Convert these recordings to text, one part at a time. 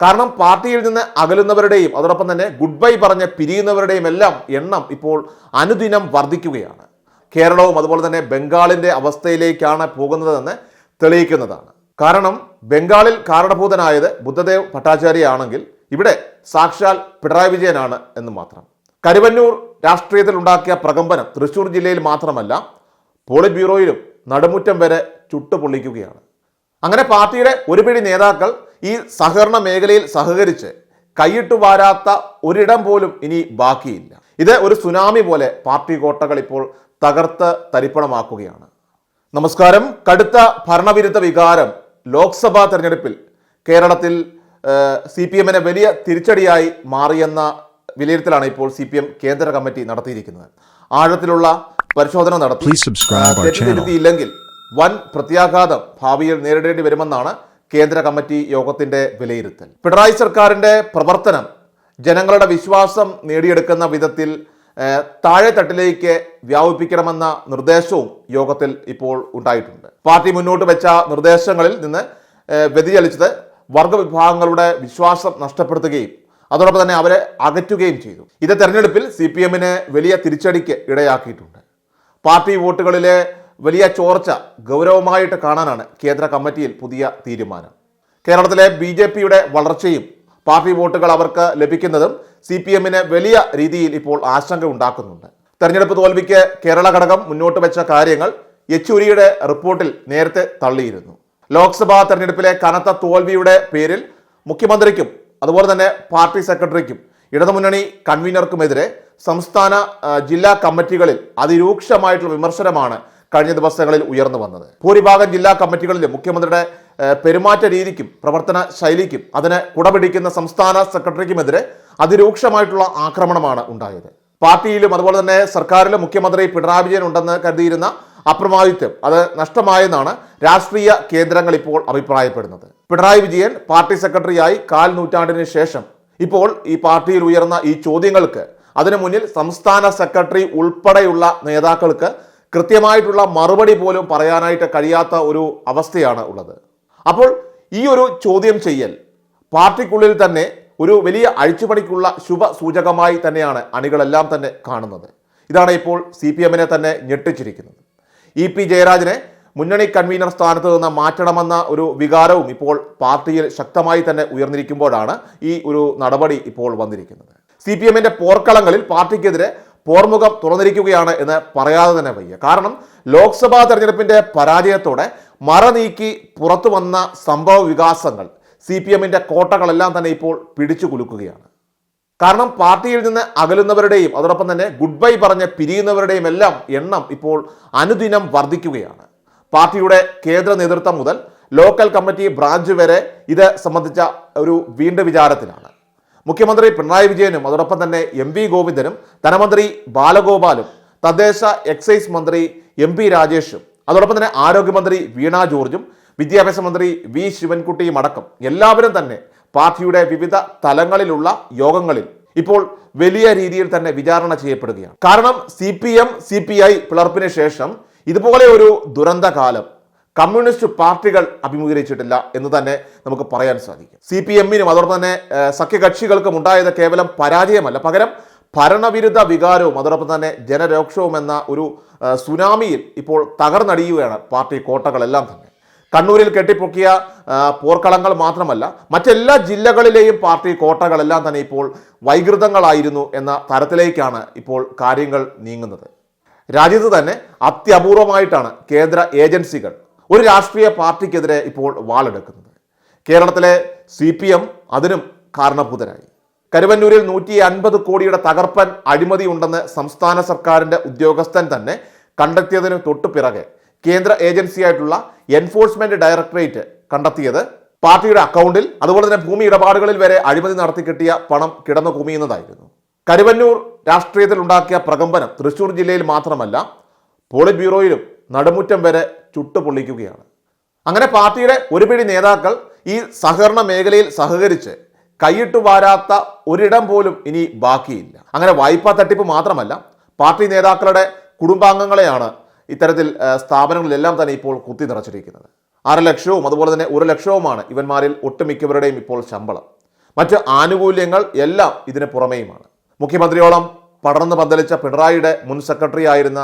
കാരണം പാർട്ടിയിൽ നിന്ന് അകലുന്നവരുടെയും അതോടൊപ്പം തന്നെ ഗുഡ് ബൈ പറഞ്ഞ് പിരിയുന്നവരുടെയും എല്ലാം എണ്ണം ഇപ്പോൾ അനുദിനം വർദ്ധിക്കുകയാണ്. കേരളവും അതുപോലെ തന്നെ ബംഗാളിന്റെ അവസ്ഥയിലേക്കാണ് പോകുന്നതെന്ന് തെളിയിക്കുന്നതാണ്. കാരണം ബംഗാളിൽ കാരണഭൂതനായത് ബുദ്ധദേവ് ഭട്ടാചാര്യ ആണെങ്കിൽ ഇവിടെ സാക്ഷാൽ പിണറായി വിജയനാണ് എന്ന് മാത്രം. കരുവന്നൂർ രാഷ്ട്രീയത്തിൽ ഉണ്ടാക്കിയ പ്രകമ്പനം തൃശ്ശൂർ ജില്ലയിൽ മാത്രമല്ല പോളിറ്റ് ബ്യൂറോയിലും നടുമുറ്റം വരെ ചുട്ടുപൊള്ളിക്കുകയാണ്. അങ്ങനെ പാർട്ടിയുടെ ഒരു പിടി നേതാക്കൾ ഈ സഹകരണ മേഖലയിൽ സഹകരിച്ച് കൈയിട്ട് വാരാത്ത ഒരിടം പോലും ഇനി ബാക്കിയില്ല. ഇത് ഒരു സുനാമി പോലെ പാർട്ടി കോട്ടകൾ ഇപ്പോൾ തകർത്ത് തരിപ്പണമാക്കുകയാണ്. നമസ്കാരം. കടുത്ത ഭരണവിരുദ്ധ വികാരം ലോക്സഭാ തെരഞ്ഞെടുപ്പിൽ കേരളത്തിൽ സി പി എമ്മിന് വലിയ തിരിച്ചടിയായി മാറിയെന്ന വിലയിരുത്തലാണ് ഇപ്പോൾ സി പി എം കേന്ദ്ര കമ്മിറ്റി നടത്തിയിരിക്കുന്നത്. ആഴത്തിലുള്ള പരിശോധന നടത്തി. Please subscribe our channel. തെറ്റിദ്ധരുത്തിയില്ലെങ്കിൽ വൻ പ്രത്യാഘാതം ഭാവിയിൽ നേരിടേണ്ടി വരുമെന്നാണ് കേന്ദ്ര കമ്മിറ്റി യോഗത്തിന്റെ വിലയിരുത്തൽ. പിണറായി സർക്കാരിന്റെ പ്രവർത്തനം ജനങ്ങളുടെ വിശ്വാസം നേടിയെടുക്കുന്ന വിധത്തിൽ താഴെ തട്ടിലേക്ക് വ്യാപിപ്പിക്കണമെന്ന നിർദ്ദേശവും യോഗത്തിൽ ഇപ്പോൾ ഉണ്ടായിട്ടുണ്ട്. പാർട്ടി മുന്നോട്ട് വെച്ച നിർദ്ദേശങ്ങളിൽ നിന്ന് വ്യതിചലിച്ചത് വർഗവിഭാഗങ്ങളുടെ വിശ്വാസം നഷ്ടപ്പെടുത്തുകയും അതോടൊപ്പം തന്നെ അവരെ അകറ്റുകയും ചെയ്തു. ഇത് തെരഞ്ഞെടുപ്പിൽ സി പി വലിയ തിരിച്ചടിക്ക് ഇടയാക്കിയിട്ടുണ്ട്. പാർട്ടി വോട്ടുകളിലെ വലിയ ചോർച്ച ഗൗരവമായിട്ട് കാണാനാണ് കേന്ദ്ര കമ്മിറ്റിയിൽ പുതിയ തീരുമാനം. കേരളത്തിലെ ബി ജെ പിയുടെ വളർച്ചയും പാർട്ടി വോട്ടുകൾ അവർക്ക് ലഭിക്കുന്നതും സി പി എമ്മിന് വലിയ രീതിയിൽ ഇപ്പോൾ ആശങ്ക ഉണ്ടാക്കുന്നുണ്ട്. തെരഞ്ഞെടുപ്പ് തോൽവിക്ക് കേരള ഘടകം മുന്നോട്ട് വെച്ച കാര്യങ്ങൾ യെച്ചൂരിയുടെ റിപ്പോർട്ടിൽ നേരത്തെ തള്ളിയിരുന്നു. ലോക്സഭാ തെരഞ്ഞെടുപ്പിലെ കനത്ത തോൽവിയുടെ പേരിൽ മുഖ്യമന്ത്രിക്കും അതുപോലെ തന്നെ പാർട്ടി സെക്രട്ടറിക്കും ഇടതുമുന്നണി കൺവീനർക്കുമെതിരെ സംസ്ഥാന ജില്ലാ കമ്മിറ്റികളിൽ അതിരൂക്ഷമായിട്ടുള്ള വിമർശനമാണ് കഴിഞ്ഞ ദിവസങ്ങളിൽ ഉയർന്നു വന്നത്. ഭൂരിഭാഗം ജില്ലാ കമ്മിറ്റികളിലും മുഖ്യമന്ത്രിയുടെ പെരുമാറ്റ രീതിക്കും പ്രവർത്തന ശൈലിക്കും അതിനെ കുടപിടിക്കുന്ന സംസ്ഥാന സെക്രട്ടറിക്കുമെതിരെ അതിരൂക്ഷമായിട്ടുള്ള ആക്രമണമാണ് ഉണ്ടായത്. പാർട്ടിയിലും അതുപോലെ തന്നെ സർക്കാരിലും മുഖ്യമന്ത്രി പിണറായി വിജയൻ ഉണ്ടെന്ന് കരുതിയിരുന്ന അപ്രമാദിത്വം അത് നഷ്ടമായെന്നാണ് രാഷ്ട്രീയ കേന്ദ്രങ്ങൾ ഇപ്പോൾ അഭിപ്രായപ്പെടുന്നത്. പിണറായി വിജയൻ പാർട്ടി സെക്രട്ടറിയായി കാൽ നൂറ്റാണ്ടിന് ശേഷം ഇപ്പോൾ ഈ പാർട്ടിയിൽ ഉയർന്ന ഈ ചോദ്യങ്ങൾക്ക് അതിനു മുന്നിൽ സംസ്ഥാന സെക്രട്ടറി ഉൾപ്പെടെയുള്ള നേതാക്കൾക്ക് കൃത്യമായിട്ടുള്ള മറുപടി പോലും പറയാനായിട്ട് കഴിയാത്ത ഒരു അവസ്ഥയാണ് ഉള്ളത്. അപ്പോൾ ഈ ഒരു ചോദ്യം ചെയ്യൽ പാർട്ടിക്കുള്ളിൽ തന്നെ ഒരു വലിയ അഴിച്ചുപണിക്കുള്ള ശുഭ സൂചകമായി തന്നെയാണ് അണികളെല്ലാം തന്നെ കാണുന്നത്. ഇതാണ് ഇപ്പോൾ സി പി എമ്മിനെ തന്നെ ഞെട്ടിച്ചിരിക്കുന്നത്. ഇ പി ജയരാജനെ മുന്നണി കൺവീനർ സ്ഥാനത്ത് നിന്ന് മാറ്റണമെന്ന ഒരു വികാരവും ഇപ്പോൾ പാർട്ടിയിൽ ശക്തമായി തന്നെ ഉയർന്നിരിക്കുമ്പോഴാണ് ഈ ഒരു നടപടി ഇപ്പോൾ വന്നിരിക്കുന്നത്. സി പി എമ്മിന്റെ പോർക്കളങ്ങളിൽ പാർട്ടിക്കെതിരെ പോർമുഖം തുറന്നിരിക്കുകയാണ് എന്ന് പറയാതെ തന്നെ വയ്യ. കാരണം ലോക്സഭാ തെരഞ്ഞെടുപ്പിന്റെ പരാജയത്തോടെ മറ നീക്കി പുറത്തു വന്ന സംഭവ വികാസങ്ങൾ സി പി എമ്മിന്റെ കോട്ടകളെല്ലാം തന്നെ ഇപ്പോൾ പിടിച്ചു കുലുക്കുകയാണ്. കാരണം പാർട്ടിയിൽ നിന്ന് അകലുന്നവരുടെയും അതോടൊപ്പം തന്നെ ഗുഡ് ബൈ പറഞ്ഞ് പിരിയുന്നവരുടെയും എല്ലാം എണ്ണം ഇപ്പോൾ അനുദിനം വർദ്ധിക്കുകയാണ്. പാർട്ടിയുടെ കേന്ദ്ര നേതൃത്വം മുതൽ ലോക്കൽ കമ്മിറ്റി ബ്രാഞ്ച് വരെ ഇത് സംബന്ധിച്ച ഒരു വീണ്ടും വിചാരത്തിലാണ്. മുഖ്യമന്ത്രി പിണറായി വിജയനും അതോടൊപ്പം തന്നെ എം വി ഗോവിന്ദനും ധനമന്ത്രി ബാലഗോപാലും തദ്ദേശ എക്സൈസ് മന്ത്രി എം പി രാജേഷും അതോടൊപ്പം തന്നെ ആരോഗ്യമന്ത്രി വീണ ജോർജും വിദ്യാഭ്യാസ മന്ത്രി വി ശിവൻകുട്ടിയും അടക്കം എല്ലാവരും തന്നെ പാർട്ടിയുടെ വിവിധ തലങ്ങളിലുള്ള യോഗങ്ങളിൽ ഇപ്പോൾ വലിയ രീതിയിൽ തന്നെ വിചാരണ ചെയ്യപ്പെടുകയാണ്. കാരണം C P M C P I പിളർപ്പിന് ശേഷം ഇതുപോലെ ഒരു ദുരന്ത കാലം കമ്മ്യൂണിസ്റ്റ് പാർട്ടികൾ അഭിമുഖീകരിച്ചിട്ടില്ല എന്ന് തന്നെ നമുക്ക് പറയാൻ സാധിക്കും. സി പി എമ്മിനും അതോടൊപ്പം തന്നെ സഖ്യകക്ഷികൾക്കും ഉണ്ടായത് കേവലം പരാജയമല്ല. പകരം ഭരണവിരുദ്ധ വികാരവും അതോടൊപ്പം തന്നെ ജനരോക്ഷവും എന്ന ഒരു സുനാമിയിൽ ഇപ്പോൾ തകർന്നടിയുകയാണ് പാർട്ടി കോട്ടകളെല്ലാം തന്നെ. കണ്ണൂരിൽ കെട്ടിപ്പൊക്കിയ പോർക്കളങ്ങൾ മാത്രമല്ല മറ്റെല്ലാ ജില്ലകളിലെയും പാർട്ടി കോട്ടകളെല്ലാം തന്നെ ഇപ്പോൾ വൈകൃതങ്ങളായിരുന്നു എന്ന തരത്തിലേക്കാണ് ഇപ്പോൾ കാര്യങ്ങൾ നീങ്ങുന്നത്. രാജ്യത്ത് തന്നെ അത്യപൂർവമായിട്ടാണ് കേന്ദ്ര ഏജൻസികൾ ഒരു രാഷ്ട്രീയ പാർട്ടിക്കെതിരെ ഇപ്പോൾ വാളെടുക്കുന്നത്. കേരളത്തിലെ സി പി എം അതിനും കാരണഭൂതരായി. കരുവന്നൂരിൽ നൂറ്റി അൻപത് കോടിയുടെ തകർപ്പൻ അഴിമതി ഉണ്ടെന്ന് സംസ്ഥാന സർക്കാരിന്റെ ഉദ്യോഗസ്ഥൻ തന്നെ കണ്ടെത്തിയതിന് തൊട്ടു പിറകെ കേന്ദ്ര ഏജൻസിയായിട്ടുള്ള എൻഫോഴ്സ്മെന്റ് ഡയറക്ടറേറ്റ് കണ്ടെത്തിയത് പാർട്ടിയുടെ അക്കൗണ്ടിൽ അതുപോലെ തന്നെ ഭൂമി ഇടപാടുകളിൽ വരെ അഴിമതി നടത്തി കിട്ടിയ പണം കിടന്നു കുമിയുന്നതായിരുന്നു കരുവന്നൂർ രാഷ്ട്രീയത്തിൽ ഉണ്ടാക്കിയ പ്രകമ്പനം തൃശൂർ ജില്ലയിൽ മാത്രമല്ല പോളിറ്റ് ബ്യൂറോയിലും നടുമുറ്റം വരെ ചുട്ടുപൊള്ളിക്കുകയാണ്. അങ്ങനെ പാർട്ടിയുടെ ഒരു പിടി നേതാക്കൾ ഈ സഹകരണ മേഖലയിൽ സഹകരിച്ച് കൈയിട്ടു വാരാത്ത ഒരിടം പോലും ഇനി ബാക്കിയില്ല. അങ്ങനെ വായ്പാ തട്ടിപ്പ് മാത്രമല്ല പാർട്ടി നേതാക്കളുടെ കുടുംബാംഗങ്ങളെയാണ് ഇത്തരത്തിൽ സ്ഥാപനങ്ങളിലെല്ലാം തന്നെ ഇപ്പോൾ കുത്തി നിറച്ചിരിക്കുന്നത്. അര ലക്ഷവും അതുപോലെ തന്നെ ഒരു ലക്ഷവുമാണ് ഇവന്മാരിൽ ഒട്ടുമിക്കവരുടെയും ഇപ്പോൾ ശമ്പളം. മറ്റ് ആനുകൂല്യങ്ങൾ എല്ലാം ഇതിന് പുറമേയുമാണ്. മുഖ്യമന്ത്രിയോളം പടർന്നു പന്തലിച്ച പിണറായിയുടെ മുൻ സെക്രട്ടറി ആയിരുന്ന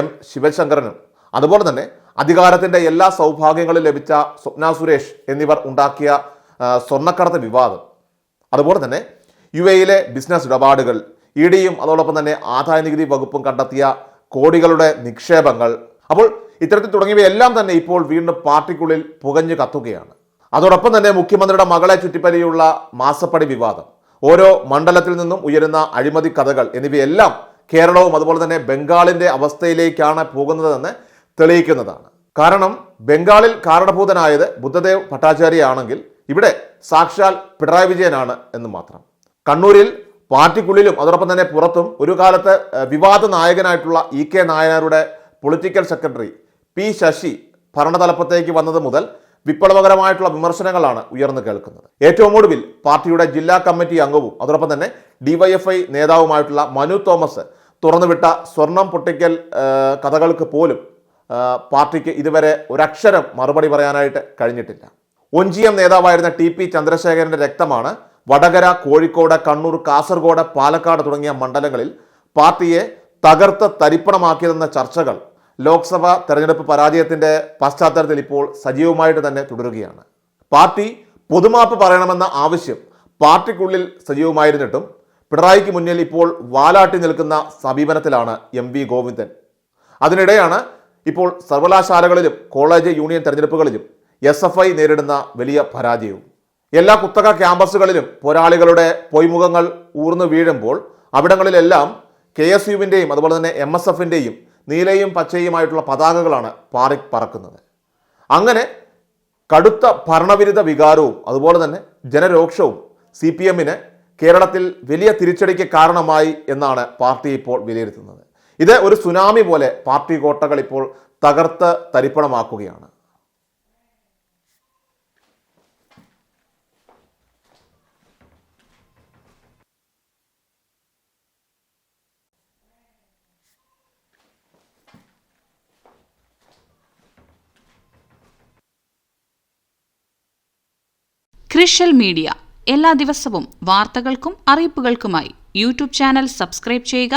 എം ശിവശങ്കരനും അതുപോലെ തന്നെ അധികാരത്തിന്റെ എല്ലാ സൗഭാഗ്യങ്ങളും ലഭിച്ച സ്വപ്ന സുരേഷ് എന്നിവർ ഉണ്ടാക്കിയ സ്വർണക്കടത്ത് വിവാദം. അതുപോലെ തന്നെ യു എയിലെ ബിസിനസ് ഇടപാടുകൾ ഇ ഡിയും അതോടൊപ്പം തന്നെ ആദായ നികുതി വകുപ്പും കണ്ടെത്തിയ കോടികളുടെ നിക്ഷേപങ്ങൾ. അപ്പോൾ ഇത്തരത്തിൽ തുടങ്ങിയവയെല്ലാം തന്നെ ഇപ്പോൾ വീണ്ടും പാർട്ടിക്കുള്ളിൽ പുകഞ്ഞു കത്തുകയാണ്. അതോടൊപ്പം തന്നെ മുഖ്യമന്ത്രിയുടെ മകളെ ചുറ്റിപ്പറ്റിയുള്ള മാസപ്പടി വിവാദം ഓരോ മണ്ഡലത്തിൽ നിന്നും ഉയരുന്ന അഴിമതി കഥകൾ എന്നിവയെല്ലാം കേരളവും അതുപോലെ തന്നെ ബംഗാളിന്റെ അവസ്ഥയിലേക്കാണ് പോകുന്നതെന്ന് തെളിയിക്കുന്നതാണ്. കാരണം ബംഗാളിൽ കാരണഭൂതനായത് ബുദ്ധദേവ് ഭട്ടാചാര്യയാണെങ്കിൽ ഇവിടെ സാക്ഷാൽ പിണറായി വിജയനാണ് എന്ന് മാത്രം. കണ്ണൂരിൽ പാർട്ടിക്കുള്ളിലും അതോടൊപ്പം തന്നെ പുറത്തും ഒരു കാലത്ത് വിവാദ നായകനായിട്ടുള്ള ഇ കെ നായനാരുടെ പൊളിറ്റിക്കൽ സെക്രട്ടറി പി ശശി ഭരണതലപ്പത്തേക്ക് വന്നത് മുതൽ വിപ്ലവകരമായിട്ടുള്ള വിമർശനങ്ങളാണ് ഉയർന്നു കേൾക്കുന്നത്. ഏറ്റവും ഒടുവിൽ പാർട്ടിയുടെ ജില്ലാ കമ്മിറ്റി അംഗവും അതോടൊപ്പം തന്നെ ഡിവൈഎഫ്ഐ നേതാവുമായിട്ടുള്ള മനു തോമസ് തുറന്നുവിട്ട സ്വർണം പൊട്ടിക്കൽ കഥകൾക്ക് പോലും പാർട്ടിക്ക് ഇതുവരെ ഒരക്ഷരം മറുപടി പറയാനായിട്ട് കഴിഞ്ഞിട്ടില്ല. ഒഞ്ചിയം നേതാവായിരുന്ന ടി പി ചന്ദ്രശേഖരന്റെ രക്തമാണ് വടകര കോഴിക്കോട് കണ്ണൂർ കാസർഗോഡ് പാലക്കാട് തുടങ്ങിയ മണ്ഡലങ്ങളിൽ പാർട്ടിയെ തകർത്ത് തരിപ്പണമാക്കിയതെന്ന ചർച്ചകൾ ലോക്സഭാ തെരഞ്ഞെടുപ്പ് പരാജയത്തിന്റെ പശ്ചാത്തലത്തിൽ ഇപ്പോൾ സജീവമായിട്ട് തന്നെ തുടരുകയാണ്. പാർട്ടി പൊതുമാപ്പ് പറയണമെന്ന ആവശ്യം പാർട്ടിക്കുള്ളിൽ സജീവമായിരുന്നിട്ടും പിണറായിക്ക് മുന്നിൽ ഇപ്പോൾ വാലാട്ടി നിൽക്കുന്ന സമീപനത്തിലാണ് എം വി ഗോവിന്ദൻ. അതിനിടെയാണ് ഇപ്പോൾ സർവകലാശാലകളിലും കോളേജ് യൂണിയൻ തെരഞ്ഞെടുപ്പുകളിലും എസ് എഫ് ഐ നേരിടുന്ന വലിയ പരാജയവും. എല്ലാ കുത്തക ക്യാമ്പസുകളിലും പോരാളികളുടെ പൊയ്മുഖങ്ങൾ ഊർന്നു വീഴുമ്പോൾ അവിടങ്ങളിലെല്ലാം കെ എസ് യുവിന്റെയും അതുപോലെ തന്നെ എം എസ് എഫിന്റെയും നീലയും പച്ചയുമായിട്ടുള്ള പതാകകളാണ് പാറി പറക്കുന്നത് അങ്ങനെ കടുത്ത ഭരണവിരുദ്ധ വികാരവും അതുപോലെ തന്നെ ജനരോക്ഷവും സി പി എമ്മിന് കേരളത്തിൽ വലിയ തിരിച്ചടിക്ക് കാരണമായി എന്നാണ് പാർട്ടി ഇപ്പോൾ വിലയിരുത്തുന്നത്. ഇത് ഒരു സുനാമി പോലെ പാർട്ടി കോട്ടകൾ ഇപ്പോൾ തകർത്ത് തരിപ്പണമാക്കുകയാണ്. ക്രിഷ്യൽ മീഡിയ എല്ലാ ദിവസവും വാർത്തകൾക്കും അറിയിപ്പുകൾക്കുമായി യൂട്യൂബ് ചാനൽ സബ്സ്ക്രൈബ് ചെയ്യുക.